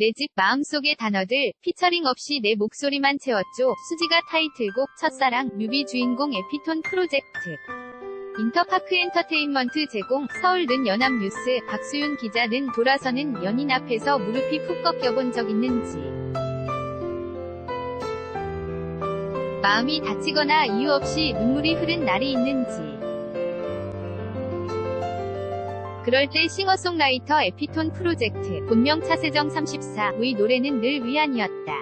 내 집 마음속의 단어들 피처링 없이 내 목소리만 채웠죠. 수지가 타이틀곡 첫사랑 뮤비 주인공 에피톤 프로젝트. 인터파크 엔터테인먼트 제공 서울 는 연합뉴스 박수윤 기자 는 돌아서는 연인 앞에서 무릎이 푹 꺾여본 적 있는지 마음이 다치거나 이유 없이 눈물이 흐른 날이 있는지 그럴 때 싱어송라이터 에피톤 프로젝트 본명 차세정 34의 노래는 늘 위안이었다.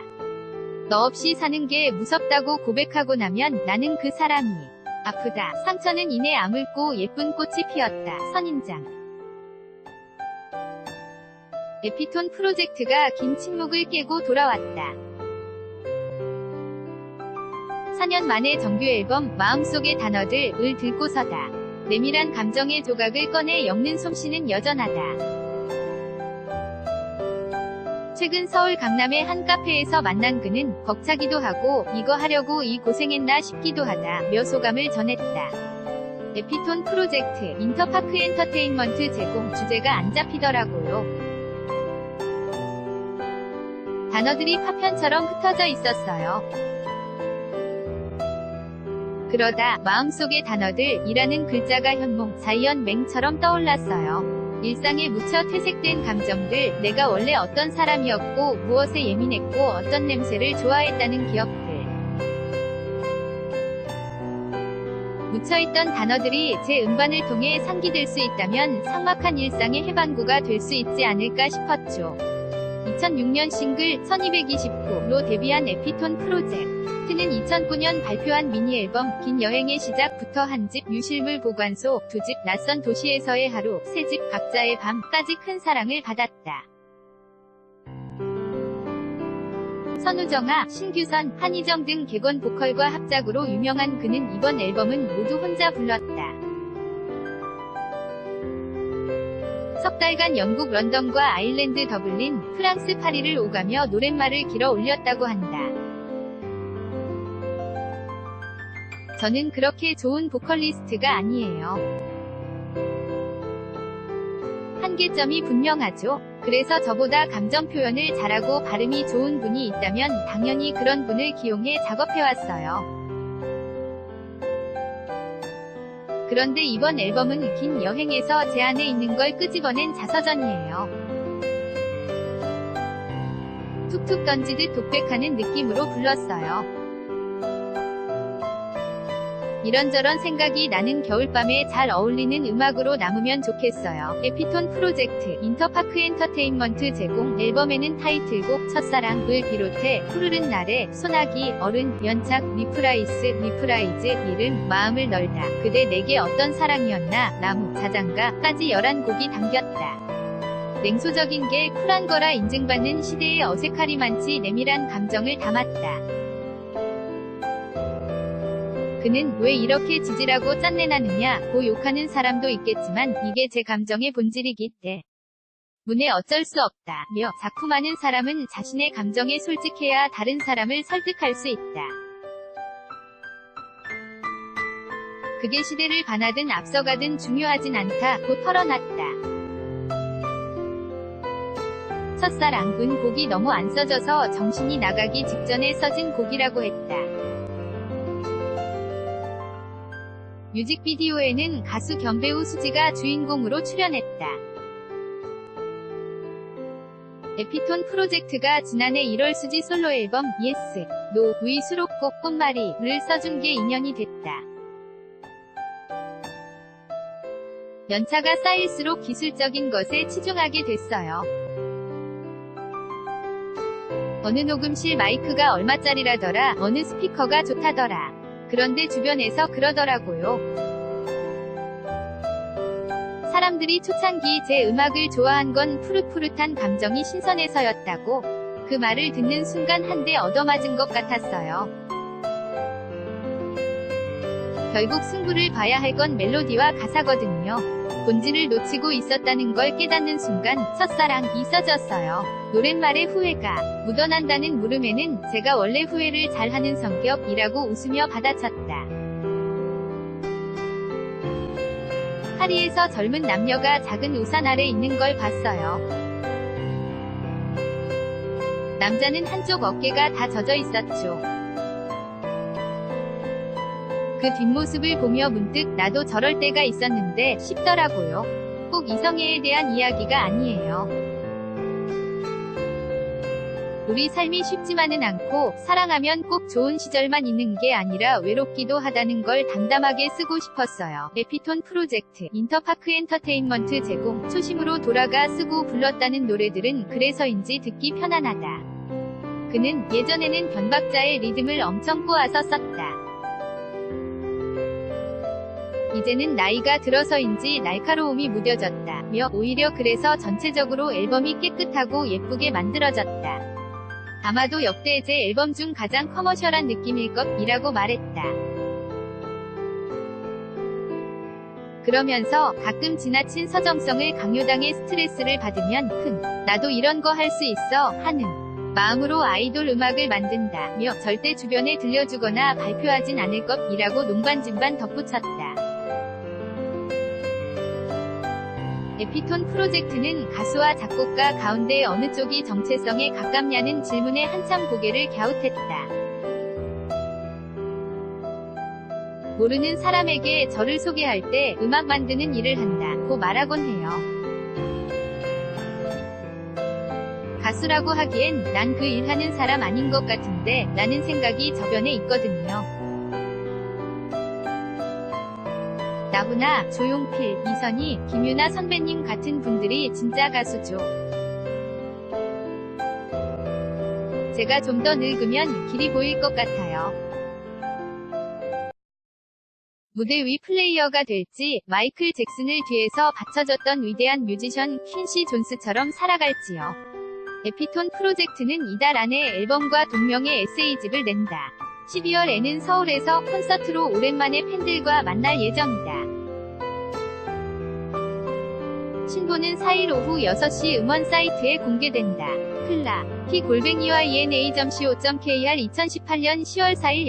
너 없이 사는 게 무섭다고 고백하고 나면 나는 그 사람이 아프다. 상처는 이내 아물고 예쁜 꽃이 피었다. 선인장. 에피톤 프로젝트가 긴 침묵을 깨고 돌아왔다. 4년 만에 정규 앨범 마음속의 단어들을 들고서다. 내밀한 감정의 조각을 꺼내 엮는 솜씨는 여전하다. 최근 서울 강남의 한 카페에서 만난 그는 벅차기도 하고 이거 하려고 이 고생했나 싶기도 하다 며 소감을 전했다. 에피톤 프로젝트 인터파크 엔터테인먼트 제공 주제가 안 잡히더라고요. 단어들이 파편처럼 흩어져 있었어요. 그러다 마음속의 단어들이라는 글자가 현몽 자이언 맹처럼 떠올랐어요. 일상에 묻혀 퇴색된 감정들, 내가 원래 어떤 사람이었고, 무엇에 예민했고, 어떤 냄새를 좋아했다는 기억들. 묻혀있던 단어들이 제 음반을 통해 상기될 수 있다면 삭막한 일상의 해방구가 될 수 있지 않을까 싶었죠. 2006년 싱글 1229로 데뷔한 에피톤 프로젝트는 2009년 발표한 미니 앨범 긴 여행의 시작부터 한 집 유실물 보관소, 두 집 낯선 도시에서의 하루, 세 집 각자의 밤까지 큰 사랑을 받았다. 선우정아, 신규선, 한희정 등 객원 보컬과 합작으로 유명한 그는 이번 앨범은 모두 혼자 불렀다. 석 달간 영국 런던과 아일랜드 더블린, 프랑스 파리를 오가며 노랫말을 길어 올렸다고 한다. 저는 그렇게 좋은 보컬리스트가 아니에요. 한계점이 분명하죠. 그래서 저보다 감정 표현을 잘하고 발음이 좋은 분이 있다면 당연히 그런 분을 기용해 작업해왔어요. 그런데 이번 앨범은 긴 여행에서 제 안에 있는 걸 끄집어낸 자서전이에요. 툭툭 던지듯 독백하는 느낌으로 불렀어요. 이런저런 생각이 나는 겨울밤에 잘 어울리는 음악으로 남으면 좋겠어요. 에피톤 프로젝트 인터파크 엔터테인먼트 제공 앨범에는 타이틀곡 첫사랑을 비롯해 푸르른 날에 소나기 어른 연착 리프라이스 리프라이즈 이름 마음을 널다 그대 내게 어떤 사랑이었나 나무 자장가까지 11곡이 담겼다. 냉소적인 게 쿨한 거라 인증받는 시대의 많지 내밀한 감정을 담았다. 그는 왜 이렇게 지질하고 짠내나느냐 고 욕하는 사람도 있겠지만 이게 제 감정의 본질이기 때 문에 어쩔 수 없다. 며 작품하는 사람은 자신의 감정에 솔직해야 다른 사람을 설득할 수 있다. 그게 시대를 반하든 앞서가든 중요하진 않다. 고 털어놨다. 첫사랑은 곡이 너무 안 써져서 정신이 나가기 직전에 써진 곡이라고 했다. 뮤직비디오에는 가수 겸 배우 수지가 주인공으로 출연했다. 에피톤 프로젝트가 지난해 1월 수지 솔로 앨범 예스, 노의 수록곡 꽃말이를 써준 게 인연이 됐다. 연차가 쌓일수록 기술적인 것에 치중하게 됐어요. 어느 녹음실 마이크가 얼마짜리라더라, 어느 스피커가 좋다더라. 그런데 주변에서 그러더라고요. 사람들이 초창기 제 음악을 좋아한 건 푸릇푸릇한 감정이 신선해서였다고. 그 말을 듣는 순간 한 대 얻어맞은 것 같았어요. 결국 승부를 봐야 할 건 멜로디와 가사거든요. 본질을 놓치고 있었다는 걸 깨닫는 순간 첫사랑이 써졌어요. 노랫말의 후회가 묻어난다는 물음에는 제가 원래 후회를 잘하는 성격이라고 웃으며 받아쳤다. 파리에서 젊은 남녀가 작은 우산 아래 있는 걸 봤어요. 남자는 한쪽 어깨가 다 젖어 있었죠. 그 뒷모습을 보며 문득 나도 저럴 때가 있었는데 싶더라고요. 꼭 이성애에 대한 이야기가 아니에요. 우리 삶이 쉽지만은 않고 사랑하면 꼭 좋은 시절만 있는 게 아니라 외롭기도 하다는 걸 담담하게 쓰고 싶었어요. 에피톤 프로젝트 인터파크 엔터테인먼트 제공 초심으로 돌아가 쓰고 불렀다는 노래들은 그래서인지 듣기 편안하다. 그는 예전에는 변박자의 리듬을 엄청 꼬아서 썼다. 이제는 나이가 들어서인지 날카로움이 무뎌졌다 며 오히려 그래서 전체적으로 앨범이 깨끗하고 예쁘게 만들어졌다. 아마도 역대 제 앨범 중 가장 커머셜한 느낌일 것이라고 말했다. 그러면서 가끔 지나친 서정성을 강요당해 스트레스를 받으면 큰 나도 이런 거 할 수 있어 하는 마음으로 아이돌 음악을 만든다 며 절대 주변에 들려주거나 발표하진 않을 것이라고 농반진반 덧붙였다. 에피톤 프로젝트는 가수와 작곡가 가운데 어느 쪽이 정체성에 가깝냐는 질문에 한참 고개를 갸웃했다. 모르는 사람에게 저를 소개할 때 음악 만드는 일을 한다고 말하곤 해요. 가수라고 하기엔 난 그 일하는 사람 아닌 것 같은데 라는 생각이 저변에 있거든요. 나훈아, 조용필, 이선희, 김유나 선배님 같은 분들이 진짜 가수죠. 제가 좀 더 늙으면 길이 보일 것 같아요. 무대 위 플레이어가 될지 마이클 잭슨을 뒤에서 받쳐줬던 위대한 뮤지션 퀸시 존스처럼 살아갈지요. 에피톤 프로젝트는 이달 안에 앨범과 동명의 에세이집을 낸다. 12월에는 서울에서 콘서트로 오랜만에 팬들과 만날 예정이다. 신보는 4일 오후 6시 음원 사이트에 공개된다. 클라, p 골뱅이와 ena.co.kr 2018년 10월 4일